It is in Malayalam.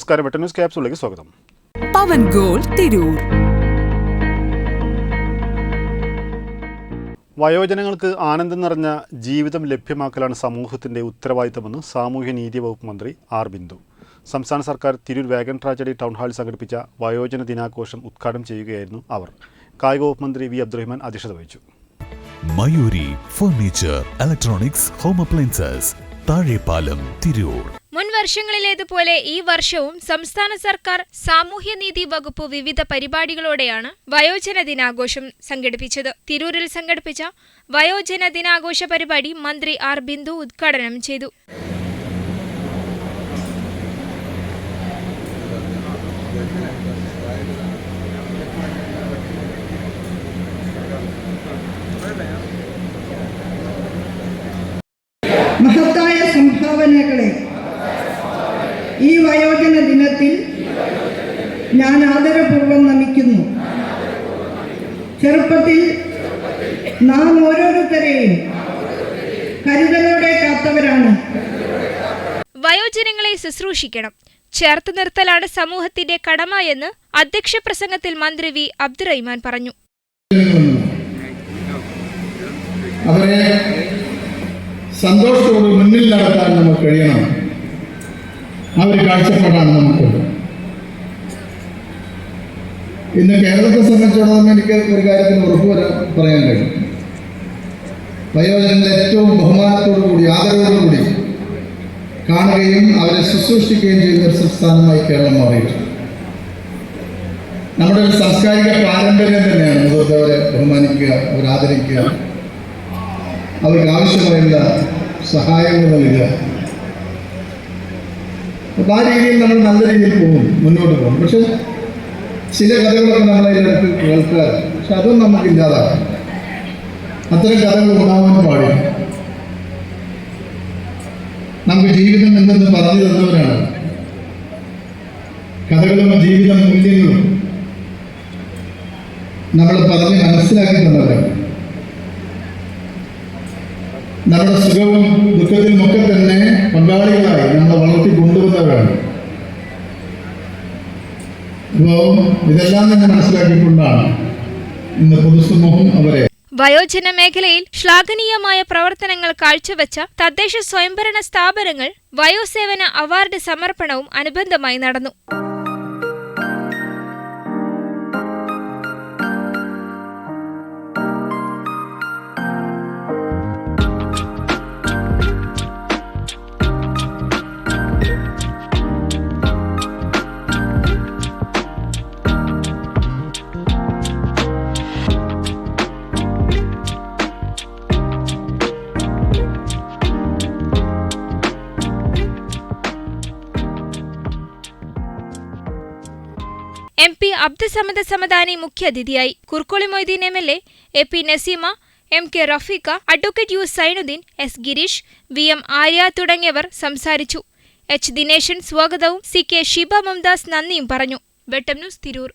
നമസ്കാരം. വെട്ട ന്യൂസ് ക്യാപ്സിലേക്ക് സ്വാഗതം. പവൻ ഗോൾ തിരൂർ. വയോജനങ്ങൾക്ക് ആനന്ദം നിറഞ്ഞ ജീവിതം ലഭ്യമാക്കലാണ് സമൂഹത്തിന്റെ ഉത്തരവാദിത്തമെന്ന് സാമൂഹ്യനീതി വകുപ്പ് മന്ത്രി ആർ ബിന്ദു. സംസ്ഥാന സർക്കാർ തിരൂർ വാഗൻ ട്രാജഡി ടൗൺ ഹാളിൽ സംഘടിപ്പിച്ച വയോജന ദിനാഘോഷം ഉദ്ഘാടനം ചെയ്യുകയായിരുന്നു അവർ. കായിക വകുപ്പ് മന്ത്രി വി അബ്ദുറഹ്മാൻ അധ്യക്ഷത വഹിച്ചു. Mayuri furniture electronics home appliances Thazhepalam Tirur. മുൻ വർഷങ്ങളിലേതുപോലെ ഈ വർഷവും സംസ്ഥാന സർക്കാർ സാമൂഹ്യനീതി വകുപ്പ് വിവിധ പരിപാടികളോടെയാണ് വയോജന ദിനാഘോഷം സംഘടിപ്പിച്ചത്. തിരൂരിൽ സംഘടിപ്പിച്ച വയോജന ദിനാഘോഷ പരിപാടി മന്ത്രി ആർ ബിന്ദു ഉദ്ഘാടനം ചെയ്തു. മഹത്തായ സംഭാവനകളെ ഈ വയോജന ദിനത്തിൽ ഞാൻ ആദരപൂർവം നമിക്കുന്നു. ചെറുപ്പത്തിൽ നാം ഓരോരുത്തരെയും കരുതലോടെ കാത്തവരാണ്. വയോജനങ്ങളെ ശുശ്രൂഷിക്കണം. ചേർത്ത് നിർത്തലാണ് സമൂഹത്തിന്റെ കടമ എന്ന് അധ്യക്ഷ പ്രസംഗത്തിൽ മന്ത്രി വി. അബ്ദുറഹിമാൻ പറഞ്ഞു. അവരെ സന്തോഷത്തോട് മുന്നിൽ നടത്താൻ നമുക്ക് കഴിയണം. ആ ഒരു കാഴ്ചപ്പാടാണ് നമുക്ക്. ഇന്ന് കേരളത്തെ സംബന്ധിച്ചിടത്തോളം എനിക്ക് ഒരു കാര്യത്തിന് ഉറപ്പ് പറയാൻ കഴിയും. വയോജനങ്ങളെ ഏറ്റവും ബഹുമാനത്തോടു കൂടി ആദരവോടു കൂടി കാണുകയും അവരെ ശുശ്രൂഷിക്കുകയും ചെയ്യുന്ന ഒരു സംസ്ഥാനമായി കേരളം മാറിയിട്ടുണ്ട്. നമ്മുടെ ഒരു സാംസ്കാരിക പാരമ്പര്യം തന്നെയാണ്. മുതിർന്നവരെ ബഹുമാനിക്കുക അവരെ ആദരിക്കുക. അവർക്ക് ആവശ്യമായുള്ള സഹായങ്ങൾ നൽകുക. അപ്പോൾ ആ രീതിയിൽ നമ്മൾ നല്ല രീതിയിൽ പോകും മുന്നോട്ട് പോകും. പക്ഷെ ചില കഥകളൊക്കെ നമ്മൾ അതിനകത്ത് കേൾക്കാറ് പക്ഷെ അതും നമുക്ക് ഇല്ലാതാക്കാം. അത്തരം കഥകൾ ഉണ്ടാവാൻ പാടില്ല. നമുക്ക് ജീവിതം എന്തെന്ന് പറഞ്ഞു തന്നവരാണ്. കഥകളും ജീവിത മൂല്യങ്ങളും നമ്മൾ പറഞ്ഞ് മനസ്സിലാക്കി തന്നവരാണ്. നമ്മുടെ സുഖവും ദുഃഖത്തിനുമൊക്കെ തന്നെ പങ്കാളികളായി നമ്മളെ വളർത്തി അപ്പോൾ ഇതെല്ലാം തന്നെ മനസ്സിലാക്കിക്കൊണ്ടാണ് ഇന്ന് പൊതുസമൂഹം അവരെ വയോജന മേഖലയിൽ ശ്ലാഘനീയമായ പ്രവർത്തനങ്ങൾ കാഴ്ചവെച്ച തദ്ദേശ സ്വയംഭരണ സ്ഥാപനങ്ങൾ വയോസേവന അവാർഡ് സമർപ്പണവും അനുബന്ധമായി നടന്നു. എം പി അബ്ദുസമദ് സമദാനി മുഖ്യാതിഥിയായി Kurkkoli Moideen M L A A P Naseema M K Rafeeqa advocate U Sainuddin S Girish V M Arya തുടങ്ങിയവർ സംസാരിച്ചു. എച്ച് ദിനേശൻ സ്വാഗതവും. സി കെ ഷിബ മുംദാസ് നന്ദിയും പറഞ്ഞു. വെട്ടം ന്യൂസ് തിരൂർ.